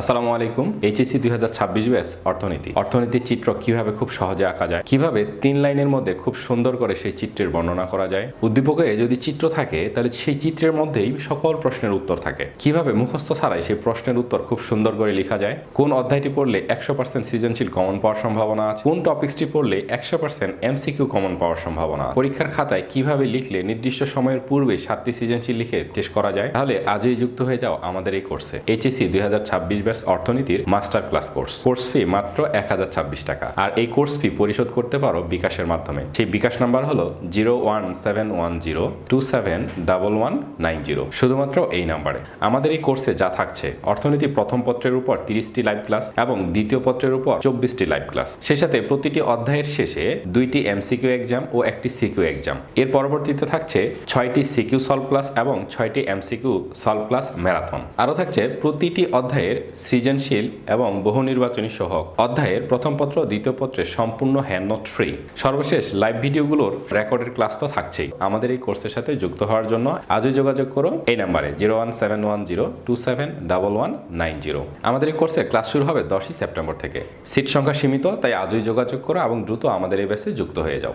আসসালামু আলাইকুম, এইচএসসি দুই হাজার ছাব্বিশ ব্যাস অর্থনীতি। অর্থনীতির চিত্র কীভাবে খুব সহজে আঁকা যায়? কীভাবে তিন লাইনের মধ্যে খুব সুন্দর করে সেই চিত্রের বর্ণনা করা যায়? উদ্দীপকে যদি চিত্র থাকে, তাহলে সেই চিত্রের মধ্যেই সকল প্রশ্নের উত্তর থাকে। কীভাবে মুখস্থ ছাড়াই সেই প্রশ্নের উত্তর খুব সুন্দর করে লেখা যায়? কোন অধ্যায়টি পড়লে একশো পার্সেন্ট সৃজনশীল কমন পাওয়ার সম্ভাবনা আছে? কোন টপিক্সটি পড়লে একশো পার্সেন্ট এমসিকিউ কমন পাওয়ার সম্ভাবনা পরীক্ষার খাতায় কীভাবে লিখলে নির্দিষ্ট সময়ের পূর্বে সাতটি সৃজনশীল লিখে শেষ করা যায়? তাহলে আজই যুক্ত হয়ে যাও আমাদের এই কোর্সে এইচএসসি দুই হাজার ছাব্বিশ ব্যাস অর্থনীতির master class course. Course fee মাত্র এক হাজার ছাব্বিশ টাকা। আর এই কোর্স ফি পরিশোধ করতে পারো বিকাশের মাধ্যমে। সেই বিকাশ নাম্বার হলো zero one seven one zero two seven double one nine zero. শুধুমাত্র এই নাম্বারে। আমাদের এই কোর্সে যা থাকছে, অর্থনীতি প্রথম পত্রের উপর তিরিশটি লাইভ ক্লাস এবং দ্বিতীয় পত্রের উপর চব্বিশটি লাইভ ক্লাস। সে সাথে প্রতিটি অধ্যায়ের শেষে দুইটি এমসিকিউ এক্সাম ও একটি সিকিউ এক্সাম। এর পরবর্তীতে থাকছে ছয়টি সিকিউ সলভ ক্লাস এবং ছয়টি এমসিকিউ সলভ ক্লাস ম্যারাথন। আরও থাকছে প্রতিটি অধ্যায়ের সৃজনশীল এবং বহু নির্বাচনী সহ অধ্যায়ের প্রথম পত্র, দ্বিতীয় পত্রের সম্পূর্ণ হ্যান্ড নোট ফ্রি সর্বশেষ লাইভ ভিডিওগুলোর রেকর্ডের ক্লাস তো থাকছেই। আমাদের এই কোর্সের সাথে যুক্ত হওয়ার জন্য আজই যোগাযোগ করো। এই নাম্বারে zero one seven one zero two seven double one nine zero আমাদের এই কোর্সের ক্লাস শুরু হবে দশই সেপ্টেম্বর থেকে। সিট সংখ্যা সীমিত, তাই আজই যোগাযোগ করো এবং দ্রুত আমাদের এই ব্যাসে যুক্ত হয়ে যাও।